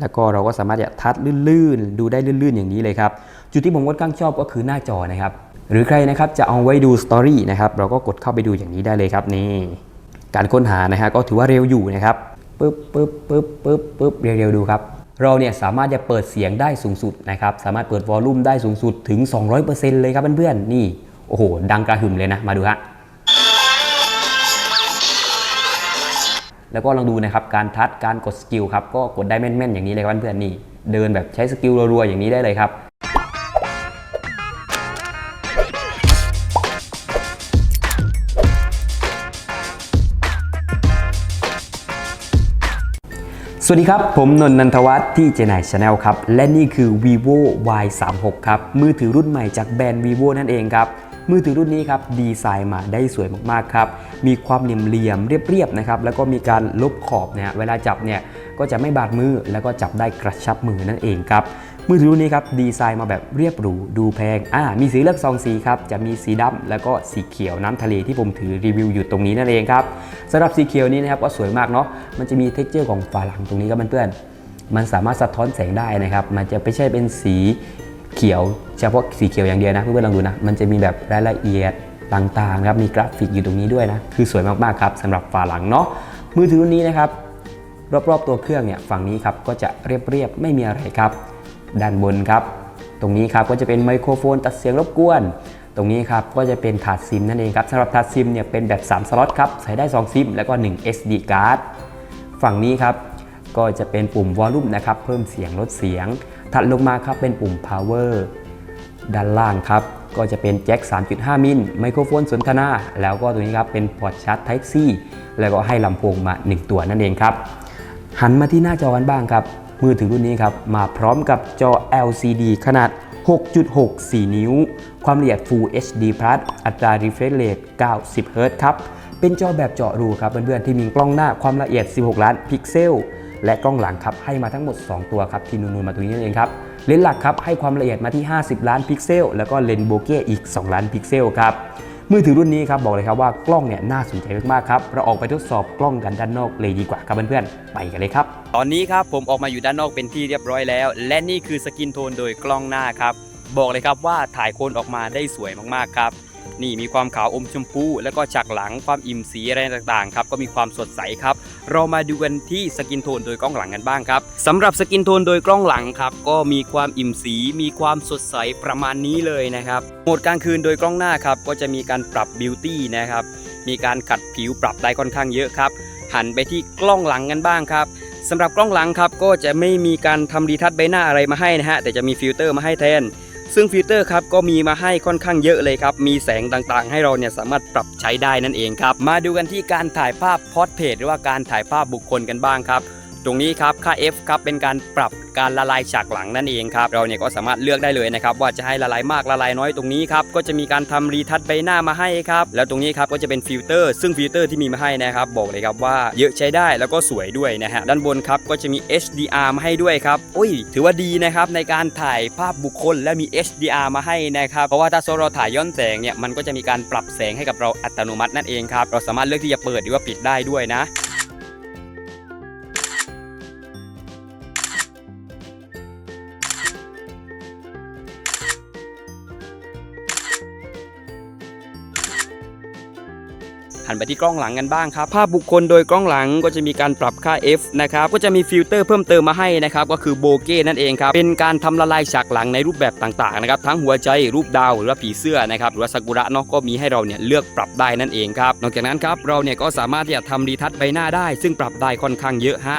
แล้วก็เราก็สามารถจะทัดลื่นๆ ดูได้ลื่นๆ อย่างนี้เลยครับ จุดที่ผมค่อนข้างชอบก็คือหน้าจอนะครับ หรือใครนะครับจะเอาไว้ดูสตอรี่นะครับ เราก็กดเข้าไปดูอย่างนี้ได้เลยครับนี่ การค้นหานะฮะก็ถือว่าเร็วอยู่นะครับปึ๊บปึ๊บปึ๊บปึ๊บปึ๊บเร็วๆดูครับ เราเนี่ยสามารถจะเปิดเสียงได้สูงสุดนะครับ สามารถเปิดวอลลุ่มได้สูงสุดถึง 200%เลยครับเพื่อนๆ นี่ โอ้โห ดังกระหึ่มเลยนะ มาดูฮะ แล้วก็ลองดูนะครับการทัดการกดสกิลครับก็กดได้แม่นๆอย่างนี้เลยครับเพื่อนๆนี่เดินแบบใช้สกิลรัวๆอย่างนี้ได้เลยครับสวัสดีครับ ผมนนท์นันทวัฒน์ที่เจนไนชาแนลครับ และนี่คือ vivo y 3 6ครับ มือถือรุ่นใหม่จากแบรนด์ vivo นั่นเองครับ มือถือรุ่นนี้ครับดีไซน์มาได้สวยมากๆครับ มีความเหลี่ยมเรียบๆนะครับแล้วก็มีการลบขอบเนี่ยเวลาจับเนี่ยก็จะไม่บาดมือแล้วก็จับได้กระชับมือนั่นเองครับมือถือรุ่นนี้ครับดีไซน์มาแบบเรียบหรูดูแพงอ่ามีสีเลือกซองสีครับจะมีสีดำแล้วก็สีเขียวน้ำทะเลที่ผมถือรีวิวอยู่ตรงนี้นั่นเองครับสำหรับสีเขียวนี้นะครับก็สวยมากเนาะมันจะมีเท็กเจอร์ของฝาหลังตรงนี้ครับเพื่อนๆมันสามารถสะท้อนแสงได้นะครับ มันจะไม่ใช่เป็นสี เขียวเฉพาะสีเขียวอย่างเดียวนะเพื่อนๆลองดูนะ มันจะมีแบบรายละเอียดต่างๆครับมีกราฟิกอยู่ตรงนี้ด้วยนะ คือสวยมากๆครับสำหรับฝาหลังเนาะมือถือรุ่นนี้นะครับรอบๆตัวเครื่องเนี่ยฝั่งนี้ครับก็จะเรียบๆไม่มีอะไรครับ ด้านบนครับ ตรงนี้ครับก็จะเป็นไมโครโฟนตัดเสียงรบกวน ตรงนี้ครับก็จะเป็นถาดซิมนั่นเองครับสำหรับถาดซิมเนี่ยเป็นแบบ 3 สล็อตครับใส่ได้ 2 ซิมแล้วก็ 1 SD card ฝั่งนี้ครับก็จะเป็นปุ่มวอลลุ่มนะครับเพิ่มเสียงลดเสียง ถัดลงมาครับเป็นปุ่ม power ด้านล่างครับ ก็จะเป็นแจ็ค 3.5 มิล ไมโครโฟนสนทนา แล้วก็ตรงนี้ครับเป็นพอร์ตชาร์จ Type C แล้วก็ให้ลำโพงมา 1 ตัวนั่นเองครับ หันมาที่หน้าจอกันบ้างครับ มือถือรุ่นนี้ครับ มาพร้อมกับจอ LCD ขนาด 6.64 นิ้ว ความละเอียด Full HD Plus อัตรา refresh rate 90 Hz ครับ เป็นจอแบบเจาะรูครับเพื่อนๆที่มีกล้องหน้าความละเอียด 16 ล้านพิกเซล และกล้องหลังครับให้มาทั้งหมด 2 ตัวครับที่นูนๆมาตรงนี้นั่นเองครับเลนส์หลักครับให้ความละเอียดมาที่ 50 ล้านพิกเซล แล้วก็เลนส์โบเก้อีก 2 ล้านพิกเซลครับมือถือรุ่นนี้ครับบอกเลยครับว่ากล้องเนี่ยน่าสนใจมากๆครับเราออกไปทดสอบกล้องกันด้านนอกเลยดีกว่าครับเพื่อนๆไปกันเลยครับ ตอนนี้ครับผมออกมาอยู่ด้านนอกเป็นที่เรียบร้อยแล้ว และนี่คือสกินโทนโดยกล้องหน้าครับบอกเลยครับว่าถ่ายโคนออกมาได้สวยมากๆครับ นี่มีความขาวอมชมพูแล้วก็ฉากหลังความอิ่มสีอะไรต่างๆครับก็มีความสดใสครับ เรามาดูกันที่สกินโทนโดยกล้องหลังกันบ้างครับสำหรับสกินโทนโดยกล้องหลังครับก็มีความอิ่มสีมีความสดใสประมาณนี้เลยนะครับโหมดกลางคืนโดยกล้องหน้าครับก็จะมีการปรับบิวตี้นะครับมีการขัดผิวปรับได้ค่อนข้างเยอะครับหันไปที่กล้องหลังกันบ้างครับสำหรับกล้องหลังครับก็จะไม่มีการทำรีทัชใบหน้าอะไรมาให้นะฮะแต่จะมีฟิลเตอร์มาให้แทน ซึ่งฟิลเตอร์ครับก็มีมาให้ค่อนข้างเยอะเลยครับ มีแสงต่างๆ ให้เราเนี่ยสามารถปรับใช้ได้นั่นเองครับ มาดูกันที่การถ่ายภาพพอร์เทรตหรือว่าการถ่ายภาพบุคคลกันบ้างครับ ตรงนี้ครับค่า F ครับเป็นการปรับการละลายฉากหลังนั่นเองครับเราเนี่ยก็สามารถเลือกได้เลยนะครับว่าจะให้ละลายมากละลายน้อยตรงนี้ครับก็จะมีการทำรีทัชใบหน้ามาให้ครับแล้วตรงนี้ครับก็จะเป็นฟิลเตอร์ ซึ่งฟิลเตอร์ที่มีมาให้นะครับบอกเลยครับว่าเยอะใช้ได้แล้วก็สวยด้วยนะฮะด้านบนครับก็จะมี HDR มาให้ด้วยครับอุ้ย ถือว่าดีนะครับในการถ่ายภาพบุคคลและมี HDR มาให้นะครับเพราะว่าถ้าโซเราถ่ายย้อนแสงเนี่ยมันก็จะมีการปรับแสงให้กับเราอัตโนมัตินั่นเองครับเราสามารถเลือกที่จะเปิดหรือว่าปิดได้ด้วยนะ หันไปที่กล้องหลังกันบ้างครับ ภาพบุคคลโดยกล้องหลังก็จะมีการปรับค่า f นะครับ ก็จะมีฟิลเตอร์เพิ่มเติมมาให้นะครับ ก็คือโบเก้นั่นเองครับ เป็นการทำละลายฉากหลังในรูปแบบต่างๆนะครับ ทั้งหัวใจ รูปดาว หรือว่าผีเสื้อนะครับ หรือว่าซากุระเนาะ ก็มีให้เราเนี่ยเลือกปรับได้นั่นเองครับ นอกจากนั้นครับ เราเนี่ยก็สามารถที่จะทำรีทัชใบหน้าได้ ซึ่งปรับได้ค่อนข้างเยอะฮะ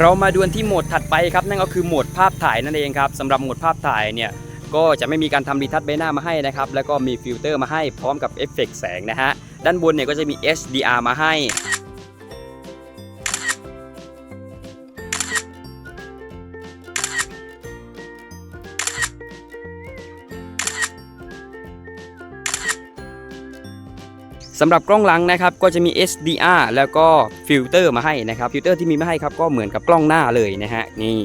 เรามาดูนที่โหมดถัดไปครับนั่นก็คือโหมดภาพถ่ายนั่นเองครับสำหรับโหมดภาพถ่ายเนี่ยก็จะไม่มีการทำรีทัชใบหน้ามาให้นะครับแล้วก็มีฟิลเตอร์มาให้พร้อมกับเอฟเฟกต์แสงนะฮะด้านบนเนี่ยก็จะมี HDR มาให้ สำหรับกล้องหลังนะครับก็จะมี SDR แล้วก็ฟิลเตอร์มาให้นะครับฟิลเตอร์ที่มีมาให้ครับก็เหมือนกับกล้องหน้าเลยนะฮะนี่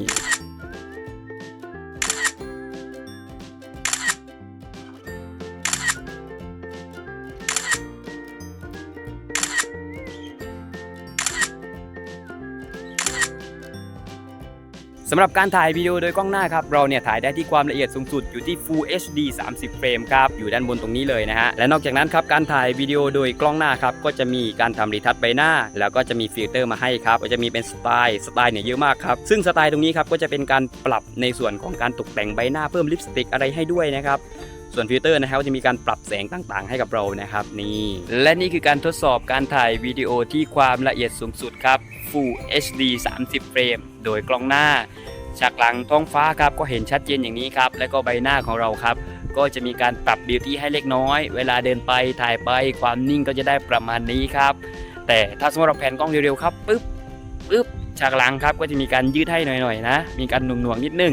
สำหรับการถ่ายวิดีโอโดยกล้องหน้าครับเราเนี่ยถ่ายได้ที่ความละเอียดสูงสุดอยู่ที่ Full HD 30 เฟรมครับอยู่ด้านบนตรงนี้เลยนะฮะและนอกจากนั้นครับการถ่ายวิดีโอโดยกล้องหน้าครับก็จะมีการทำรีทัชใบหน้า แล้วก็จะมีฟิลเตอร์มาให้ครับก็จะมีเป็นสไตล์สไตล์เนี่ยเยอะมากครับซึ่งสไตล์ตรงนี้ครับก็จะเป็นการปรับในส่วนของการตกแต่งใบหน้าเพิ่มลิปสติกอะไรให้ด้วยนะครับ ส่วนฟิลเตอร์นะครับก็จะมีการปรับแสงต่างๆ ให้กับเรานะครับนี่และนี่คือการทดสอบการถ่ายวิดีโอที่ความละเอียดสูงสุดครับ Full HD 30 เฟรม โดยกล้องหน้าฉากหลังท้องฟ้าครับก็เห็นชัดเจนอย่างนี้ครับ แล้วก็ใบหน้าของเราครับ ก็จะมีการปรับบิวตี้ให้เล็กน้อย เวลาเดินไปถ่ายไปความนิ่งก็จะได้ประมาณนี้ครับ แต่ถ้าสมมติเราแผนกล้องเร็วๆครับปึ๊บปึ๊บฉากหลังครับก็จะมีการยืดให้หน่อยๆนะ มีการหน่วงๆนิดนึง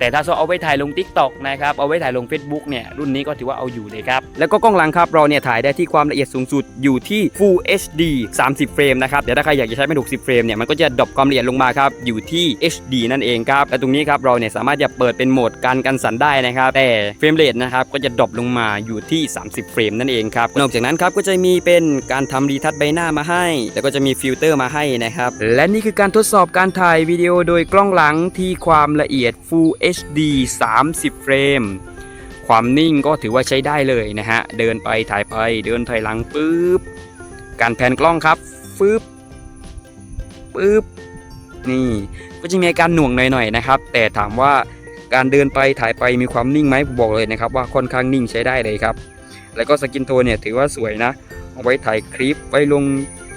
แต่ถ้าเราเอาไว้ถ่ายลง Tik t o อกนะครับเอาไว้ถ่ายลง Facebook เนี่ยรุ่นนี้ก็ถือว่าเอาอยู่เลยครับ แล้วก็กล้องหลังครับเราเนี่ยถ่ายได้ที่ความละเอียดสูงสุดอยู่ที่ Full HD 30 เฟรมนะครับเดี๋ยวถ้าใครอยากจะใช้เป็น60 เฟรมเนี่ยมันก็จะดรอปความละเอียดลงมาครับอยู่ที่ HD นั่นเองครับและตรงนี้ครับเราเนี่ยสามารถจะเปิดเป็นโหมดการกันสั่นได้นะครับแต่เฟรมเรทนะครับก็จะดรอปลงมาอยู่ที่ 30 เฟรมนั่นเองครับนอกจากนั้นครับก็จะมีเป็นการทำรีทัชใบหน้ามาให้ แล้วก็จะมีฟิลเตอร์มาให้นะครับและนี่คือการทดสอบการถ่ายวิดีโอโดยกล้องหลังที่ความละเอียด Full HD 30 เฟรม ความนิ่งก็ถือว่าใช้ได้เลยนะฮะ เดินไปถ่ายไป เดินถอยหลังปุ๊บ การแพนกล้องครับฟึบปุ๊บ นี่ ก็จะมีอาการหน่วงหน่อยๆนะครับ แต่ถามว่าการเดินไปถ่ายไปมีความนิ่งไหมผมบอกเลยนะครับว่าค่อนข้างนิ่งใช้ได้เลยครับ แล้วก็สกินโทนเนี่ยถือว่าสวยนะ เอาไว้ถ่ายคลิป ไว้ลง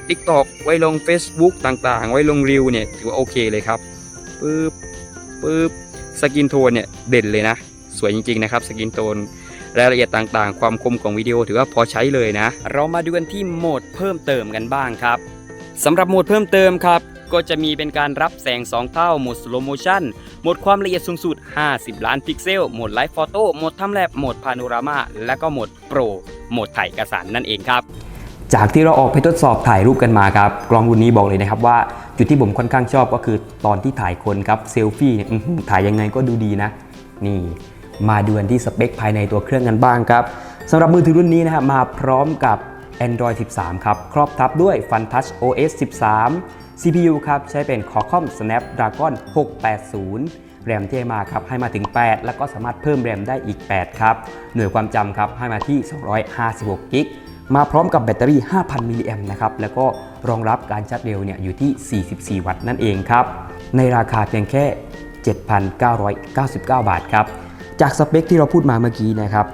TikTok ไว้ลง Facebook ต่างๆ ไว้ลงรีวเนี่ยถือว่าโอเคเลยครับปึ๊บปึ๊บ สกินโทนเนี่ยเด่นเลยนะ สวยจริงๆนะครับสกินโทนรายละเอียดต่างๆ ความคมของวิดีโอถือว่าพอใช้เลยนะ เรามาดูกันที่โหมดเพิ่มเติมกันบ้างครับสำหรับโหมดเพิ่มเติมครับ ก็จะมีเป็นการรับแสง 2 เท่าโหมด slow motion โหมดความละเอียดสูงสุด 50 ล้านพิกเซลโหมดไลฟ์โฟโต้โหมดทำแลบโหมดพาโนรามาและก็โหมดโปรโหมดถ่ายเอกสารนั่นเองครับ จากที่เราออกไปทดสอบถ่ายรูปกันมาครับ กล้องรุ่นนี้บอกเลยนะครับว่าจุดที่ผมค่อนข้างชอบก็คือตอนที่ถ่ายคนครับเซลฟี่ถ่ายยังไงก็ดูดีนะ นี่มาดูกันที่สเปคภายในตัวเครื่องกันบ้างครับสำหรับมือถือรุ่นนี้นะฮะมาพร้อมกับ Android 13 ครับ ครอบทับด้วย FunTouch OS 13 CPU ครับ ใช้เป็น Qualcomm Snapdragon 680 แรมที่ให้มาครับ ให้มาถึง 8 แล้วก็สามารถเพิ่มแรมได้อีก 8 ครับ หน่วยความจำครับ ให้มาที่ 256กิก มาพร้อมกับแบตเตอรี่ 5,000 มิลลิแอมป์นะครับ แล้วก็รองรับการชาร์จเร็วเนี่ยอยู่ที่ 44 วัตต์นั่นเองครับ ในราคาเพียงแค่ 7,999 บาทครับ จากสเปคที่เราพูดมาเมื่อกี้นะครับ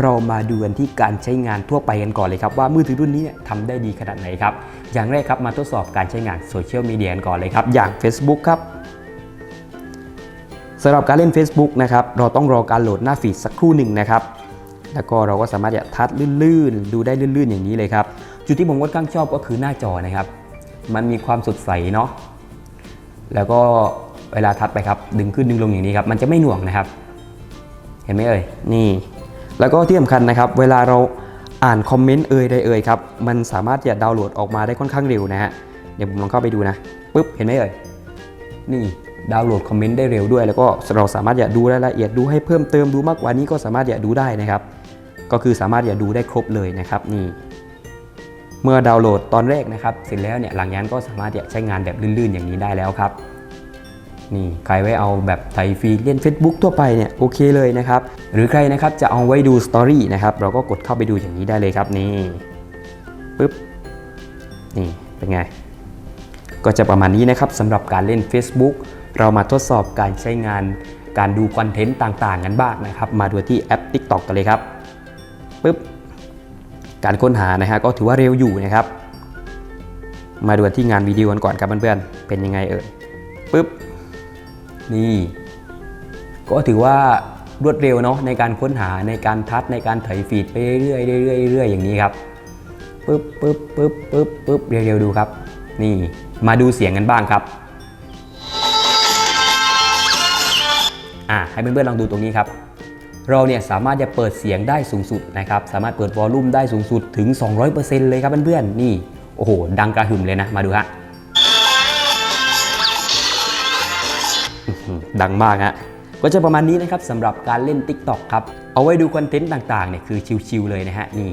เรามาดูกันที่การใช้งานทั่วไปกันก่อนเลยครับ ว่ามือถือรุ่นนี้เนี่ยทำได้ดีขนาดไหนครับ อย่างแรกครับมาทดสอบการใช้งานโซเชียลมีเดียกันก่อนเลยครับ อย่าง Facebook ครับสำหรับการเล่น Facebook นะครับ เราต้องรอการโหลดหน้าฟีดสักครู่หนึ่งนะครับ แล้วก็เราก็สามารถจะทัดลื่นๆ ดูได้ลื่นๆ อย่างนี้เลยครับ จุดที่ผมค่อนข้างชอบก็คือหน้าจอนะครับ มันมีความสดใสเนาะ แล้วก็เวลาทัดไปครับ ดึงขึ้นดึงลงอย่างนี้ครับ มันจะไม่หน่วงนะครับ เห็นไหมเอ่ย นี่ แล้วก็ที่สำคัญนะครับ เวลาเราอ่านคอมเมนต์เอ่ยใดเอ่ยครับ มันสามารถจะดาวน์โหลดออกมาได้ค่อนข้างเร็วนะฮะ เดี๋ยวผมลองเข้าไปดูนะปุ๊บ เห็นไหมเอ่ย นี่ดาวน์โหลดคอมเมนต์ได้เร็วด้วย แล้วก็เราสามารถอยากดูรายละเอียดดูให้เพิ่มเติมดูมากกว่านี้ก็สามารถอยากดูได้นะครับ ก็คือสามารถอยาดูได้ครบเลยนะครับนี่เมื่อดาวน์โหลดตอนแรกนะครับเสร็จแล้วเนี่ยหลังจากนั้นก็สามารถจะใช้งานแบบลื่นๆอย่างนี้ได้แล้วครับนี่ใครไว้เอาแบบไถฟรีเล่น Facebook ทั่วไปเนี่ยโอเคเลยนะครับหรือใครนะครับจะเอาไว้ดูสตอรี่นะครับเราก็กดเข้าไปดูอย่างนี้ได้เลยครับนี่ปึ๊บนี่เป็นไง ก็จะประมาณนี้นะครับสำหรับการเล่น Facebook เรามาทดสอบการใช้งานการดูคอนเทนต์ต่างๆกันบ้างนะครับ มาดูที่แอป TikTok กันเลยครับ ปึ๊บการค้นหานะฮะก็ถือว่าเร็วอยู่นะครับ มาดูที่งานวิดีโอกันก่อนครับเพื่อนๆเป็นยังไงเอ่ยปึ๊บนี่ ก็ถือว่ารวดเร็วเนาะในการค้นหาในการทัดในการไถฟีดไปเรื่อยๆเรื่อยๆเรื่อยๆอย่างนี้ครับปึ๊บปึ๊บปึ๊บปึ๊บปึ๊บเร็วๆดูครับ นี่มาดูเสียงกันบ้างครับอะให้เพื่อนๆลองดูตรงนี้ครับ เราเนี่ยสามารถจะเปิดเสียงได้สูงสุดนะครับ สามารถเปิดวอลลุ่มได้สูงสุดถึง 200%เลยครับเพื่อนๆ นี่ โอ้โห ดังกระหึ่มเลยนะ มาดูฮะ ดังมากฮะ ก็จะประมาณนี้นะครับสำหรับการเล่น TikTok ครับ เอาไว้ดูคอนเทนต์ต่างๆเนี่ยคือชิลๆเลยนะฮะ นี่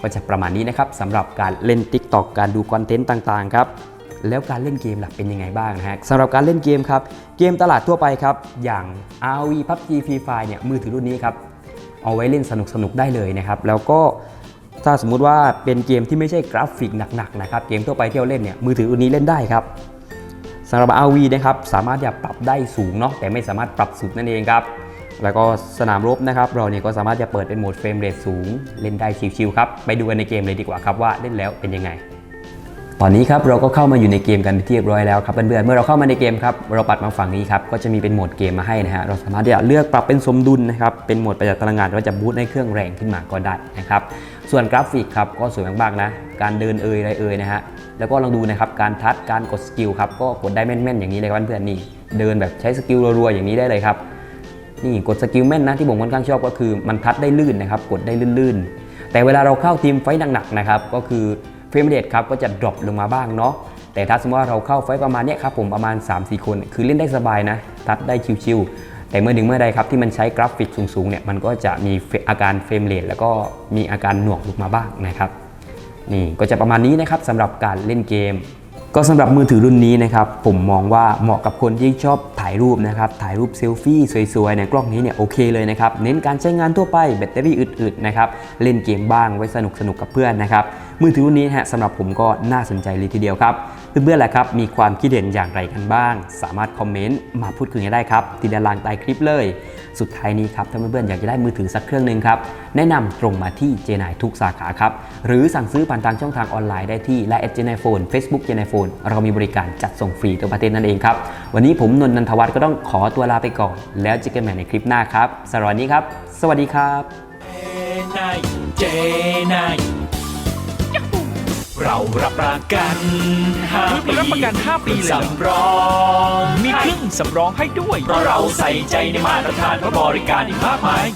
ก็จะประมาณนี้นะครับสำหรับการเล่น TikTok การดูคอนเทนต์ต่างๆ ครับ แล้วการเล่นเกมล่ะเป็นยังไงบ้างนะฮะสำหรับการเล่นเกมครับ เกมตลาดทั่วไปครับ อย่าง RV PUBG Free Fire เนี่ยมือถือรุ่นนี้ครับ เอาไว้เล่นสนุกๆได้เลยนะครับ แล้วก็ถ้าสมมุติว่าเป็นเกมที่ไม่ใช่กราฟิกหนักๆนะครับ เกมทั่วไปที่เราเล่นเนี่ยมือถือรุ่นนี้เล่นได้ครับสำหรับ RV นะครับสามารถจะปรับได้สูงเนาะแต่ไม่สามารถปรับสุดนั่นเองครับแล้วก็สนามรบนะครับเราเนี่ยก็สามารถจะเปิดเป็นโหมดเฟรมเรทสูง เล่นได้ชิวๆครับ ไปดูกันในเกมเลยดีกว่าครับว่าเล่นแล้วเป็นยังไง ตอนนี้ครับเราก็เข้ามาอยู่ในเกมกันเป็นที่เรียบร้อยแล้วครับเพื่อนๆเมื่อเราเข้ามาในเกมครับเราปัดมาฝั่งนี้ครับก็จะมีเป็นโหมดเกมมาให้นะฮะเราสามารถที่จะเลือกปรับเป็นสมดุลนะครับเป็นโหมดประหยัดพลังงานหรือว่าจะบูตให้เครื่องแรงขึ้นมาก็ได้นะครับส่วนกราฟิกครับก็สวยมากๆนะ การเดินเอ่ยอะไรเอ่ยนะฮะแล้วก็ลองดูนะครับการทัดการกดสกิลครับก็กดได้แม่นๆอย่างนี้เลยครับเพื่อนๆนี่เดินแบบใช้สกิลรัวๆอย่างนี้ได้เลยครับนี่กดสกิลแม่นนะที่ผมค่อนข้างชอบก็คือ มันทัดได้ลื่นนะครับกดได้ลื่นๆ แต่เวลาเราเข้าทีมไฟหนักๆนะครับก็คือ เฟรมเรทครับก็จะดรอปลงมาบ้างเนาะแต่ถ้าสมมติว่าเราเข้าไฟประมาณเนี้ยครับผมประมาณ 3-4 คน คือเล่นได้สบายนะ ทัดได้ชิวๆแต่เมื่อถึงเมื่อใดครับที่มันใช้กราฟิกสูงๆเนี่ยมันก็จะมีอาการเฟรมเรทแล้วก็มีอาการหน่วงลงมาบ้างนะครับนี่ก็จะประมาณนี้นะครับสำหรับการเล่นเกม ก็สำหรับมือถือรุ่นนี้นะครับผมมองว่าเหมาะกับคนที่ชอบถ่ายรูปนะครับถ่ายรูปเซลฟี่สวยๆเนี่ยกล้องนี้เนี่ยโอเคเลยนะครับเน้นการใช้งานทั่วไปแบตเตอรี่อึดๆนะครับเล่นเกมบ้างไว้สนุกสนุกๆกับเพื่อนนะครับมือถือรุ่นนี้ฮะสำหรับผมก็น่าสนใจเลยทีเดียวครับเพื่อนๆแหละครับมีความคิดเห็นอย่างไรกันบ้าง สามารถคอมเมนต์มาพูดคุยกันได้ครับที่ด้านล่างใต้คลิปเลย สุดท้ายนี้ครับถ้าเพื่อนๆอยากจะได้มือถือสักเครื่องหนึ่งครับ แนะนำตรงมาที่เจนายทุกสาขาครับ หรือสั่งซื้อผ่านทางช่องทางออนไลน์ได้ที่ไลน์แอดเจนายโฟนเฟซบุ๊กเจนายโฟนเรามีบริการจัดส่งฟรีทั่วประเทศนั่นเองครับ วันนี้ผมนนท์นันทวัฒน์ก็ต้องขอตัวลาไปก่อน แล้วเจอกันใหม่ในคลิปหน้าครับสำหรับวันนี้ครับ สวัสดีครับนาย เจนายเรารับประกันห้าปีรับประกันห้าปีเลยเหรอ สำรองมีเครื่องสำรองให้ด้วย เพราะเราใส่ใจในมาตรฐานและบริการอีกมากมาย